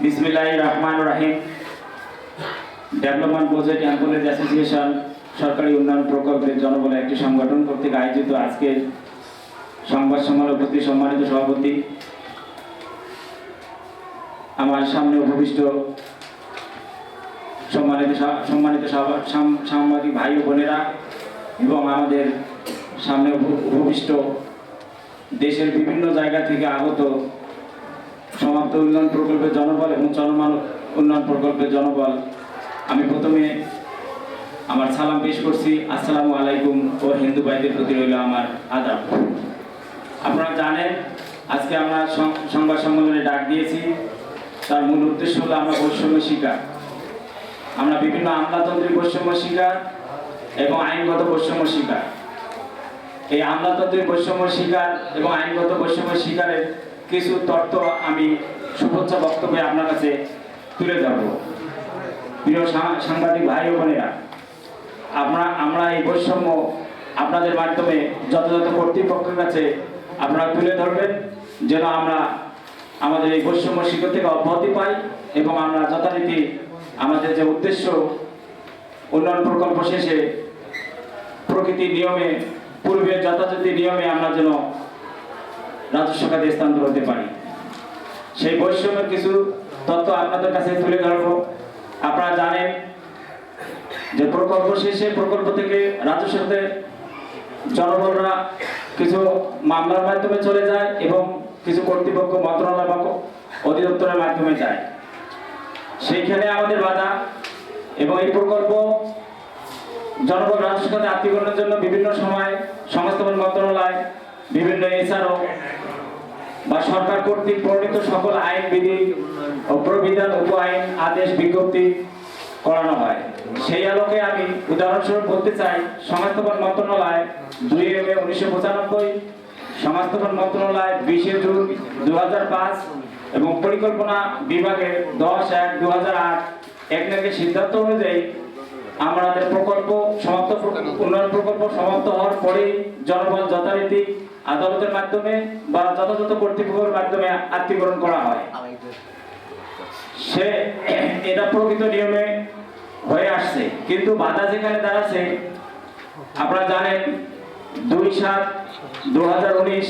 বিসমিল্লাহ রহমান রাহিম। ডেভেলপমেন্ট প্রজেক্ট অ্যাম্বুলেন্স অ্যাসোসিয়েশন সরকারি উন্নয়ন প্রকল্পের একটি সংগঠন কর্তৃক আয়োজিত আজকের সংবাদ সম্মেলন প্রতি সম্মানিত সভাপতি। আমার সামনে উপবিষ্ট সম্মানিত সম্মানিত সাংবাদিক ভাই ও বোনেরা এবং আমাদের সামনে উপ- উপবিষ্ট দেশের বিভিন্ন জায়গা থেকে আগত সমাপ্ত উন্নয়ন প্রকল্পের জনবল এবং চলমান উন্নয়ন প্রকল্পের জনবল। আমি প্রথমে আমার সালাম পেশ করছি। আসসালামু আলাইকুম ও হিন্দু ভাইদের প্রতি রইল আমার আদাব। আপনারা জানেন, আজকে আমরা সংবাদ সম্মেলনে ডাক দিয়েছি। তার মূল উদ্দেশ্য হলো আমরা বৈষম্য শিকার। আমরা বিভিন্ন আমলাতন্ত্রিক বৈষম্য শিকার এবং আইনগত বৈষম্য শিকার। এই আমলাতান্ত্রিক বৈষম্য শিকার এবং আইনগত বৈষম্য শিকারের কিছু তথ্য আমি শুভেচ্ছা বক্তব্যে আপনার কাছে তুলে ধরব। প্রিয় সাংবাদিক ভাই ও বোনেরা আমরা আমরা এই বৈষম্য আপনাদের মাধ্যমে যথাযথ কর্তৃপক্ষের কাছে আপনারা তুলে ধরবেন, যেন আমরা আমাদের এই বৈষম্য শিকার থেকে অব্যাহতি পাই এবং আমরা যথারীতি আমাদের যে উদ্দেশ্য, উন্নয়ন প্রকল্প শেষে প্রকৃতির নিয়মে, পূর্বের যথাযথ নিয়মে আমরা যেন রাজস্ব খাতে স্থানান্তর হতে পারি। সেই বৈষম্যের কিছু তথ্য আপনাদের কাছে তুলে ধরব। আপনারা জানেন যে প্রকল্প শেষে, প্রকল্প থেকে রাজস্ব খাতে জনগণরা কিছু মামলার মাধ্যমে চলে যায় এবং কিছু কর্তৃপক্ষ মন্ত্রণালয় বা অধিদপ্তরের মাধ্যমে যায়। সেইখানে আমাদের বাধা এবং এই প্রকল্প জনগণ রাজস্ব খাতে আত্মীকরণের জন্য বিভিন্ন সময় সংস্থাপন মন্ত্রণালয় বিভিন্ন এছাড়াও বা সরকার কর্তৃক প্রণীত সকল আইন বিধি ও প্রবিধান, উপ আইন, আদেশ, বিজ্ঞপ্তি করানো হয়। সেই আলোকে আমি উদাহরণস্বরূপ বলতে চাই সংস্থাপন মন্ত্রণালয় দুই মে উনিশশো পঁচানব্বই সংস্থাপন মন্ত্রণালয় বিশে জুন দু পাঁচ এবং পরিকল্পনা বিভাগের দশ এক দু হাজার আট এক নাকি সিদ্ধান্ত অনুযায়ী আমাদের প্রকল্প সমাপ্ত উন্নয়ন প্রকল্প সমাপ্ত হওয়ার পরেই জনবল যথারীতি আদালতের মাধ্যমে বা যথাযথ কর্তৃপক্ষের মাধ্যমে আত্মীকরণ করা হয়। সে এটা প্রকৃত নিয়মে হয়ে আসছে। কিন্তু বাধা যেখানে দাঁড়াচ্ছে, আপনারা জানেন, দুই সাত দু হাজার উনিশ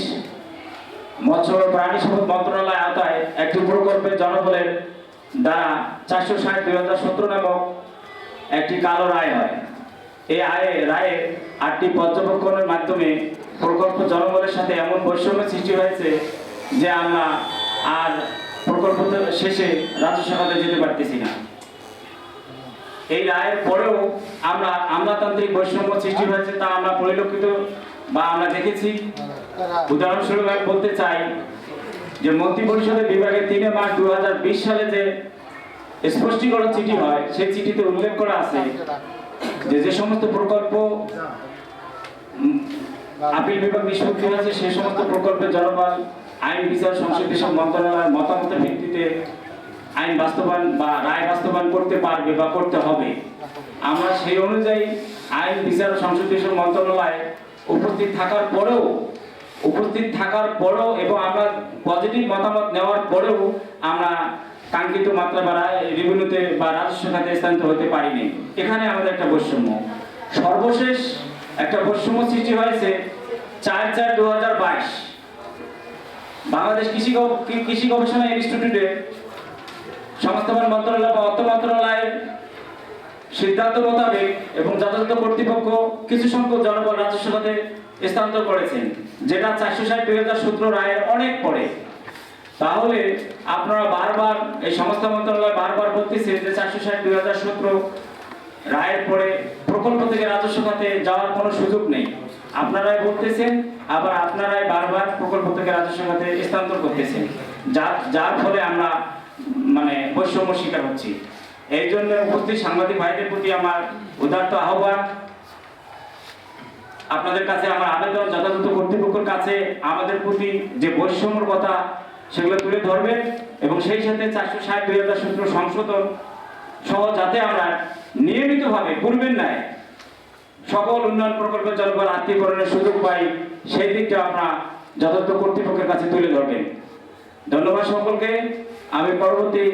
মৎস্য প্রাণী সম্পদ মন্ত্রণালয় আওতায় একটি প্রকল্পের জনবলের দ্বারা চারশো ষাট দুই হাজার সতেরো নামক একটি কালো রায় হয়। এই আয়ে আটটি পর্যবেক্ষণের মাধ্যমে প্রকল্প জনবলের সাথে এমন বৈষম্য সৃষ্টি হয়েছে যে আমরা আর প্রকল্প শেষে যেতে পারতেছি না। এই রায়ের পরেও আমরা আমলাতান্ত্রিক বৈষম্য সৃষ্টি হয়েছে তা আমরা পরিলক্ষিত বা আমরা দেখেছি। উদাহরণস্বরূপ আমি বলতে চাই যে মন্ত্রী পরিষদের বিভাগের তিনে মার্চ দুই হাজার বিশ সালে যে স্পষ্টীকরণ চিঠি হয়, সেই চিঠিতে উল্লেখ করা আছে যে যে সমস্ত প্রকল্প আপিল বিভাগ নিষ্পত্তি হয়েছে সেই সমস্ত প্রকল্পের জনবল, আইন বিচার সংসদীয় মন্ত্রণালয়ের মতামতের ভিত্তিতে আইন বাস্তবায়ন বা রায় বাস্তবায়ন করতে পারবে বা করতে হবে। আমরা সেই অনুযায়ী আইন বিচার সংসদীয় মন্ত্রণালয়ে উপস্থিত থাকার পরেও, উপস্থিত থাকার পরেও এবং আমরা পজিটিভ মতামত নেওয়ার পরেও আমরা কাঙ্ক্ষিত মাত্রা বা রেভিনিউতে বা রাজস্ব খাতে স্থানান্তর হতে পারিনি। এখানে আমাদের একটা বৈষম্য। সর্বশেষ একটা বৈষম্য সৃষ্টি হয়েছে চার চার দু হাজার বাইশ। বাংলাদেশ কৃষি কৃষি গবেষণা ইনস্টিটিউটে সংস্থাপন মন্ত্রণালয় বা অর্থ মন্ত্রণালয়ের সিদ্ধান্ত মোতাবেক এবং যথাযথ কর্তৃপক্ষ কিছু সংখ্যক জনবল রাজস্ব খাতে স্থানান্তর করেছেন, যেটা চারশো ষাট দুই হাজার সতেরো রায়ের অনেক পরে। তাহলে আপনারা বারবার এই সংস্থা মন্ত্রণালয় বারবার বলতেছে যে চারশো ষাট, দুই হাজার সতেরো রায়ের পরে প্রকল্প থেকে রাজস্ব খাতে যাওয়ার কোনো সুযোগ নেই। আপনারাই বলতেছেন, আবার আপনারাই বারবার প্রকল্প থেকে রাজস্ব খাতে স্থানান্তর করতেছেন। যার যার ফলে আমরা মানে বৈষম্য শিকার হচ্ছি। এই জন্য উপস্থিত সাংবাদিক ভাইদের প্রতি আমার উদার্ত আহ্বান। আপনাদের কাছে আমার আবেদন যথাযথ কর্তৃপক্ষের কাছে, আমাদের প্রতি যে বৈষম্যর কথা সেগুলো তুলে ধরবেন এবং সেই সাথে চারশো ষাট দুই হাজার সতেরো সংশোধন সহ যাতে আমরা নিয়মিতভাবে পূর্বের ন্যায় সকল উন্নয়ন প্রকল্পের জনবল আত্মীকরণের সুযোগ পাই, সেই দিকটা আপনারা যথার্থ কর্তৃপক্ষের কাছে তুলে ধরবেন। ধন্যবাদ সকলকে। আমি পরবর্তী